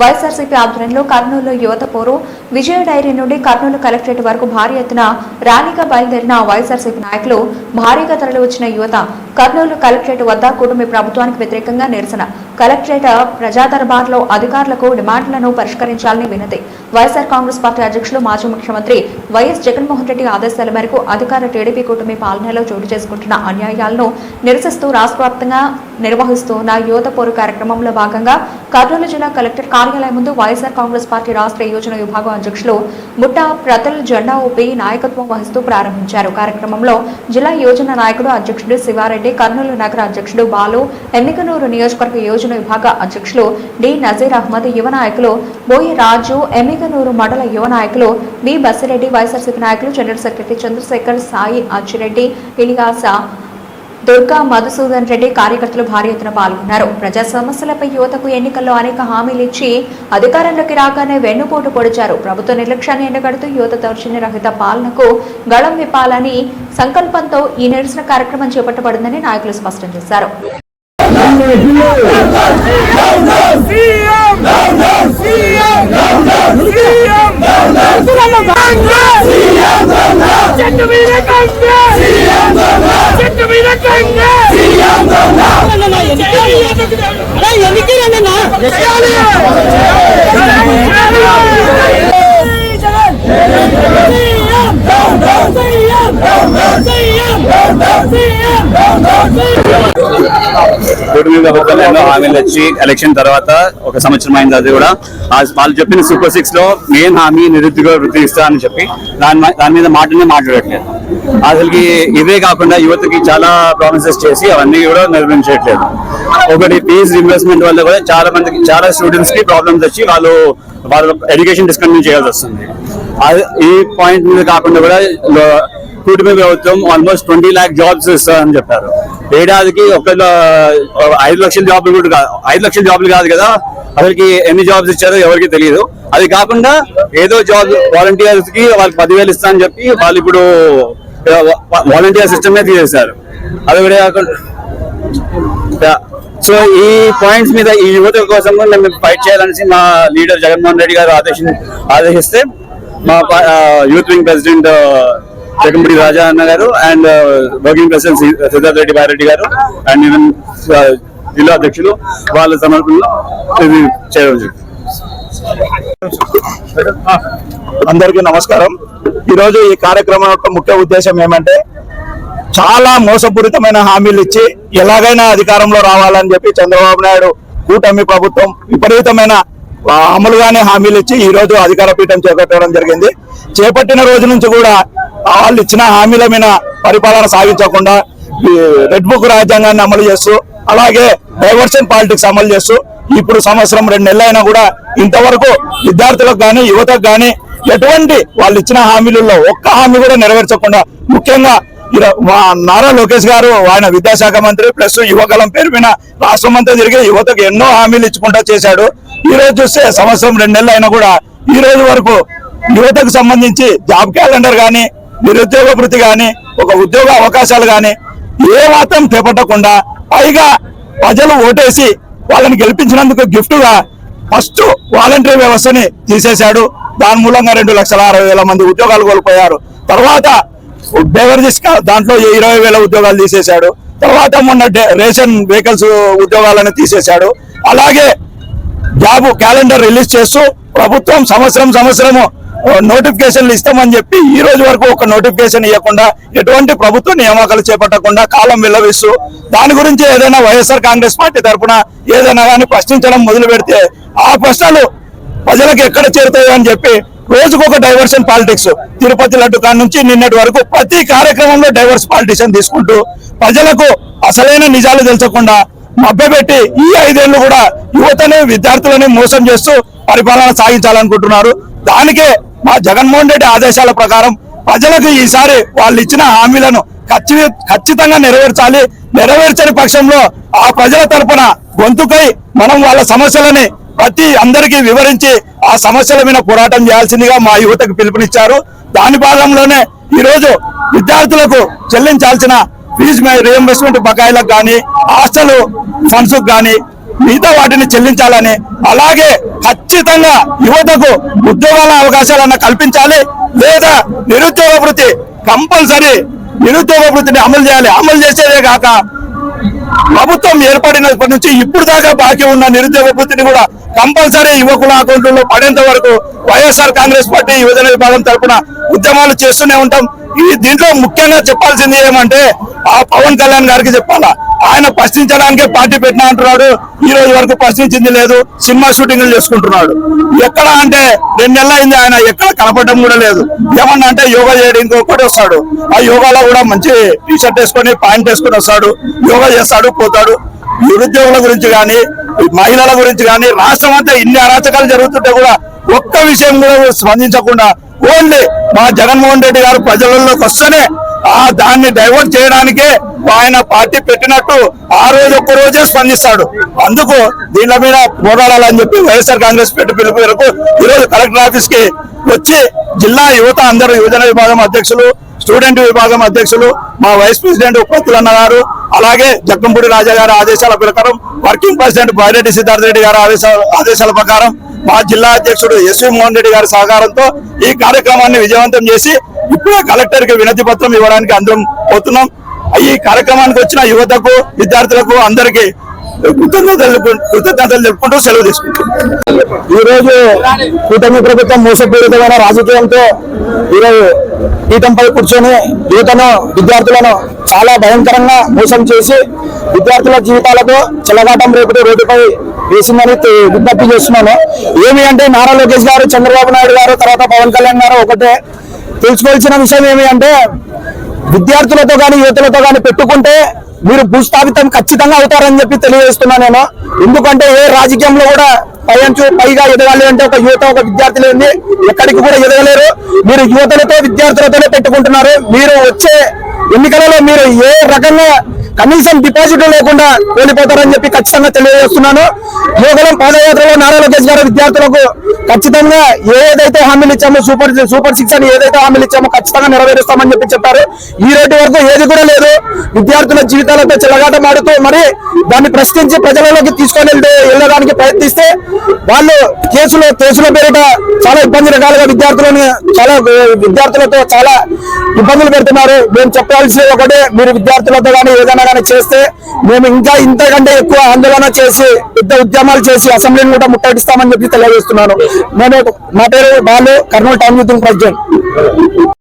వైఎస్ఆర్సీపీ ఆధ్వర్యంలో కర్నూలు యువత పోరు. విజయ డైరీ నుండి కర్నూలు కలెక్టరేట్ వరకు భారీ ఎత్తున ర్యాలీగా బయలుదేరిన వైఎస్ఆర్సీపీ నాయకులు భారీగా తరలివచ్చిన యువత కర్నూలు కలెక్టరేట్ వద్ద కుటుంబ ప్రభుత్వానికి వ్యతిరేకంగా నిరసన. కలెక్టరేట్ ప్రజా దర్బార్లో అధికారులకు డిమాండ్లను పరిష్కరించాలని వినతి. వైఎస్ఆర్ కాంగ్రెస్ పార్టీ అధ్యక్షులు మాజీ ముఖ్యమంత్రి వైఎస్ జగన్మోహన్ రెడ్డి ఆదేశాల మేరకు అధికార టీడీపీ కూటమి పాలనలో చోటు చేసుకుంటున్న అన్యాయాలను నిరసిస్తూ రాష్ట్ర వ్యాప్తంగా నిర్వహిస్తున్న యువత పోరు కార్యక్రమంలో భాగంగా కర్నూలు జిల్లా కలెక్టర్ కార్యాలయం ముందు వైఎస్ఆర్ కాంగ్రెస్ పార్టీ రాష్ట్ర యోజన విభాగం అధ్యక్షులు ముట్టా ప్రతల్ జెండా ఊపి నాయకత్వం వహిస్తూ ప్రారంభించారు. కార్యక్రమంలో జిల్లా యోజన నాయకుడు అధ్యక్షుడు శివారెడ్డి కర్నూలు నగర అధ్యక్షుడు బాలు ఎన్నికనూరు నియోజకవర్గ యోజన విభాగ అధ్యక్షులు డి నజీర్ అహ్మద్ యువ నాయకులు బోయి రాజు ఎమిగనూరు మండల యువ నాయకులు బి బసిరెడ్డి వైఎస్ఆర్సీపీ నాయకులు జనరల్ సెక్రటరీ చంద్రశేఖర్ సాయి అచ్చిరెడ్డి ఇలియాస దుర్గా మధుసూదన్ రెడ్డి కార్యకర్తలు భారీ ఎత్తున పాల్గొన్నారు. ప్రజా సమస్యలపై యువతకు ఎన్నికల్లో అనేక హామీలు ఇచ్చి అధికారంలోకి రాగానే వెన్నుపోటు పొడిచారు. ప్రభుత్వ నిర్లక్ష్యాన్ని ఎండగడుతూ యువత దౌర్జన్య రహిత పాలనకు గళం విప్పాలని సంకల్పంతో ఈ నిరసన కార్యక్రమం చేపట్టబడిందని నాయకులు స్పష్టం చేశారు. Mwenyekiti. కూటమి ప్రభుత్వం ఎన్నో హామీలు వచ్చి ఎలక్షన్ తర్వాత ఒక సంవత్సరం అయింది అది కూడా. వాళ్ళు చెప్పిన సూపర్ సిక్స్లో మెయిన్ హామీ నిరుద్యోగ వృత్తి ఇస్తా అని చెప్పి దాని దాని మీద మాటనే మాట్లాడట్లేదు. అసలుకి ఇవే కాకుండా యువతకి చాలా ప్రామిసెస్ చేసి అవన్నీ కూడా నిర్వహించట్లేదు ఒకటి ఫీజ్ రిన్వెస్ట్మెంట్ వల్ల కూడా చాలా మందికి చాలా స్టూడెంట్స్కి ప్రాబ్లమ్స్ వచ్చి వాళ్ళు వాళ్ళ ఎడ్యుకేషన్ డిస్కంటిన్యూ చేయాల్సి వస్తుంది. ఈ పాయింట్ మీద కాకుండా కూడా కూటమి ప్రభుత్వం ఆల్మోస్ట్ ట్వంటీ ల్యాక్ జాబ్స్ ఇస్తారని చెప్పారు. ఏడాదికి ఒక ఐదు లక్షల జాబ్లు కూడా కాదు ఐదు లక్షల జాబ్లు కాదు కదా అసలుకి ఎన్ని జాబ్స్ ఇచ్చారో ఎవరికి తెలియదు. అది కాకుండా ఏదో జాబ్ వాలంటీర్స్కి వాళ్ళకి పదివేలు ఇస్తా అని చెప్పి వాళ్ళు ఇప్పుడు వాలంటీర్ సిస్టమ్ తీసేశారు అది కూడా కాకుండా సో ఈ పాయింట్స్ మీద ఈ యువత కోసం మేము ఫైట్ చేయాలనేసి మా లీడర్ జగన్మోహన్ రెడ్డి గారు ఆదేశం ఆదేశిస్తే మా youth wing president Jagampudi Raja అన్న గారు and working president Siddhartha Reddy Bareddy గారు అండ్ ఈవెన్ జిల్లా అధ్యక్షులు వాళ్ళ సమర్పణలో ఇది చేయడం అందరికీ నమస్కారం. ఈరోజు ఈ కార్యక్రమం యొక్క ముఖ్య ఉద్దేశం ఏమంటే చాలా మోసపూరితమైన హామీలు ఇచ్చి ఎలాగైనా అధికారంలో రావాలని చెప్పి చంద్రబాబు నాయుడు కూటమి ప్రభుత్వం విపరీతమైన అమలుగానే హామీలు ఇచ్చి ఈ రోజు అధికార పీఠం చేపట్టడం జరిగింది. చేపట్టిన రోజు నుంచి కూడా వాళ్ళు ఇచ్చిన హామీల మీద పరిపాలన సాగించకుండా ఈ రెడ్ బుక్ రాజ్యాంగాన్ని అమలు చేస్తూ అలాగే డైవర్షన్ పాలిటిక్స్ అమలు చేస్తూ ఇప్పుడు సంవత్సరం రెండు నెలలైనా కూడా ఇంతవరకు విద్యార్థులకు కానీ యువతకు కానీ ఎటువంటి వాళ్ళు ఇచ్చిన హామీలలో ఒక్క హామీ కూడా నెరవేర్చకుండా ముఖ్యంగా నారా లోకేష్ గారు ఆయన విద్యాశాఖ మంత్రి ప్లస్ యువకలం పేరు మీద రాష్ట్రం అంతా తిరిగి యువతకు ఎన్నో హామీలు ఇచ్చుకుంటా చేశాడు. ఈ రోజు చూస్తే సంవత్సరం రెండు నెలలు అయినా కూడా ఈ రోజు వరకు యువతకు సంబంధించి జాబ్ క్యాలెండర్ కానీ నిరుద్యోగ వృత్తి కానీ ఒక ఉద్యోగ అవకాశాలు కానీ ఏ మాత్రం చేపట్టకుండా పైగా ప్రజలు ఓటేసి వాళ్ళని గెలిపించినందుకు గిఫ్ట్గా ఫస్ట్ వాలంటరీ వ్యవస్థని తీసేశాడు. దాని మూలంగా రెండు లక్షల అరవై వేల మంది ఉద్యోగాలు కోల్పోయారు. తర్వాత బెవరేజెస్ దాంట్లో ఇరవై వేల ఉద్యోగాలు తీసేశాడు. తర్వాత మొన్న డే- రేషన్ వెహికల్స్ ఉద్యోగాలను తీసేశాడు. అలాగే జాబ్ క్యాలెండర్ రిలీజ్ చేస్తూ ప్రభుత్వం సంవత్సరం సంవత్సరము నోటిఫికేషన్లు ఇస్తామని చెప్పి ఈ రోజు వరకు ఒక నోటిఫికేషన్ ఇవ్వకుండా ఎటువంటి ప్రభుత్వ నియామకాలు చేపట్టకుండా కాలం విల్లవిస్తూ దాని గురించి ఏదైనా వైఎస్ఆర్ కాంగ్రెస్ పార్టీ తరఫున ఏదైనా కానీ ప్రశ్నించడం మొదలు పెడితే ఆ ప్రశ్నలు ప్రజలకు ఎక్కడ చేరుతాయో అని చెప్పి రోజుకొక డైవర్షన్ పాలిటిక్స్ తిరుపతి లడ్డు కాడ నుంచి నిన్నటి వరకు ప్రతి కార్యక్రమంలో డైవర్స్ పాలిటిషన్ తీసుకుంటూ ప్రజలకు అసలైన నిజాలు తెలుసకుండా మభ్యపెట్టి ఈ ఐదేళ్ళు కూడా యువతని విద్యార్థులని మోసం చేస్తూ పరిపాలన సాగించాలనుకుంటున్నారు. దానికే మా జగన్మోహన్ రెడ్డి ఆదేశాల ప్రకారం ప్రజలకు ఈసారి వాళ్ళు ఇచ్చిన హామీలను ఖచ్చితంగా నెరవేర్చాలి. నెరవేర్చని పక్షంలో ఆ ప్రజల తరపున గొంతుకై మనం వాళ్ళ సమస్యలని ప్రతి అందరికీ వివరించి ఆ సమస్యల మీద పోరాటం చేయాల్సిందిగా మా యువతకు పిలుపునిచ్చారు. దాని భాగంలోనే ఈ రోజు విద్యార్థులకు చెల్లించాల్సిన ఫీజు రియంబర్స్మెంట్ బకాయిలకు కానీ హాస్టల్ ఫండ్స్ కానీ మిగతా వాటిని చెల్లించాలని అలాగే ఖచ్చితంగా యువతకు ఉద్యోగాల అవకాశాలన్న కల్పించాలి లేదా నిరుద్యోగ వృత్తి కంపల్సరీ నిరుద్యోగ వృత్తిని అమలు చేయాలి. అమలు చేసేదే కాక ప్రభుత్వం ఏర్పడినప్పటి నుంచి ఇప్పుడు దాకా బాకీ ఉన్న నిరుద్యోగ వృత్తిని కూడా కంపల్సరీ యువకుల అకౌంట్లలో పడేంత వరకు వైఎస్ఆర్ కాంగ్రెస్ పార్టీ యువజన విభాగం తరపున ఉద్యమాలు చేస్తూనే ఉంటాం. ఈ దీంట్లో ముఖ్యంగా చెప్పాల్సింది ఏమంటే ఆ పవన్ కళ్యాణ్ గారికి చెప్పాలా? ఆయన ప్రశ్నించడానికే పార్టీ పెట్టినా అంటున్నాడు ఈ రోజు వరకు ప్రశ్నించింది లేదు సినిమా షూటింగ్లు చేసుకుంటున్నాడు. ఎక్కడ అంటే రెండు నెలలు అయింది ఆయన ఎక్కడ కనపడడం కూడా లేదు. ఏమన్నా అంటే యోగా చేయడం ఇంకొకటి వస్తాడు. ఆ యోగాలో కూడా మంచి టీ షర్ట్ వేసుకొని ప్యాంట్ వేసుకొని వస్తాడు యోగా చేస్తాడు పోతాడు. నిరుద్యోగుల గురించి కానీ మహిళల గురించి కానీ రాష్ట్రం అంతా ఇన్ని అరాచకాలు జరుగుతుంటే కూడా ఒక్క విషయం కూడా స్పందించకుండా ఓన్లీ మా జగన్మోహన్ రెడ్డి గారు ప్రజలలోకి వస్తేనే ఆ దాన్ని డైవర్ట్ చేయడానికే ఆయన పార్టీ పెట్టినట్టు ఆ రోజు ఒక్క రోజే స్పందిస్తాడు. అందుకు దీని మీద పోరాడాలని చెప్పి వైఎస్ఆర్ కాంగ్రెస్ పెట్టి పిలుపు మేరకు ఈరోజు కలెక్టర్ ఆఫీస్కి వచ్చి జిల్లా యువత అందరూ యువజన విభాగం అధ్యక్షులు స్టూడెంట్ విభాగం అధ్యక్షులు మా వైస్ ప్రెసిడెంట్ ఉప్పత్తులన్న గారు అలాగే జగ్గంపూడి రాజా గారి ఆదేశాల ప్రకారం వర్కింగ్ ప్రెసిడెంట్ బైరెడ్డి సిద్ధార్థ రెడ్డి గారి ఆదేశాల ప్రకారం మా జిల్లా అధ్యక్షుడు ఎస్వి మోహన్ రెడ్డి గారి సహకారంతో ఈ కార్యక్రమాన్ని విజయవంతం చేసి ఇప్పుడే కలెక్టర్కి వినతి పత్రం ఇవ్వడానికి అందరం పోతున్నాం. ఈ కార్యక్రమానికి వచ్చిన యువతకు విద్యార్థులకు అందరికీ కృతజ్ఞతలు కృతజ్ఞతలు చెప్పుకుంటూ సెలవు తీసుకుంటున్నాం ఈ రోజు కూటమి ప్రభుత్వం మోసపూరితమైన రాజకీయంతో ఈరోజు పీఠంపై కూర్చొని యువతను విద్యార్థులను చాలా భయంకరంగా మోసం చేసి విద్యార్థుల జీవితాలతో చెలగాటం రేపటి రోడ్డుపై వేసిందని విజ్ఞప్తి చేస్తున్నాను ఏమి అంటే నారా లోకేష్ గారు చంద్రబాబు నాయుడు గారు తర్వాత పవన్ కళ్యాణ్ గారు ఒకటే. తెలుసుకోవాల్సిన విషయం ఏమి అంటే విద్యార్థులతో కానీ యువతులతో కానీ పెట్టుకుంటే మీరు భూస్థాపితం ఖచ్చితంగా అవుతారని చెప్పి తెలియజేస్తున్నా నేను. ఎందుకంటే ఏ రాజకీయంలో కూడా పైంచు పైగా ఎదగాలి అంటే ఒక యువత ఒక విద్యార్థి ఉంది. ఎక్కడికి కూడా ఎదగలేరు. మీరు యువతలతో విద్యార్థులతోనే పెట్టుకుంటున్నారు. మీరు వచ్చే ఎన్నికలలో మీరు ఏ రకంగా కనీసం డిపాజిట్ లేకుండా కోల్పోతారని చెప్పి ఖచ్చితంగా తెలియజేస్తున్నాను. యువకులం పాదయాత్రలో నారా లోకేష్ గారు విద్యార్థులకు ఖచ్చితంగా ఏదైతే హామీలు ఇచ్చామో సూపర్ సూపర్ సిక్స్ అని ఏదైతే హామీలు ఇచ్చామో ఖచ్చితంగా నెరవేరుస్తామని చెప్పి చెప్పారు. ఈ రోజు వరకు ఏది కూడా లేదు. విద్యార్థుల జీవితాలతో చెలగాటం ఆడుతూ మరి దాన్ని ప్రశ్నించి ప్రజలలోకి తీసుకొని వెళ్తే వెళ్ళడానికి ప్రయత్నిస్తే వాళ్ళు కేసులు కేసుల పేరిట చాలా ఇబ్బంది రకాలుగా విద్యార్థులను చాలా విద్యార్థులతో చాలా ఇబ్బందులు పెడుతున్నారు. మేము చెప్పాల్సి ఒకటే మీరు విద్యార్థులతో కానీ ఏదైనా కానీ చేస్తే మేము ఇంకా ఇంతకంటే ఎక్కువ ఆందోళన చేసి పెద్ద ఉద్యమాలు చేసి అసెంబ్లీని కూడా ముట్టడిస్తామని చెప్పి తెలియజేస్తున్నాను. నేను నా పేరు Balu Kurnool town youth president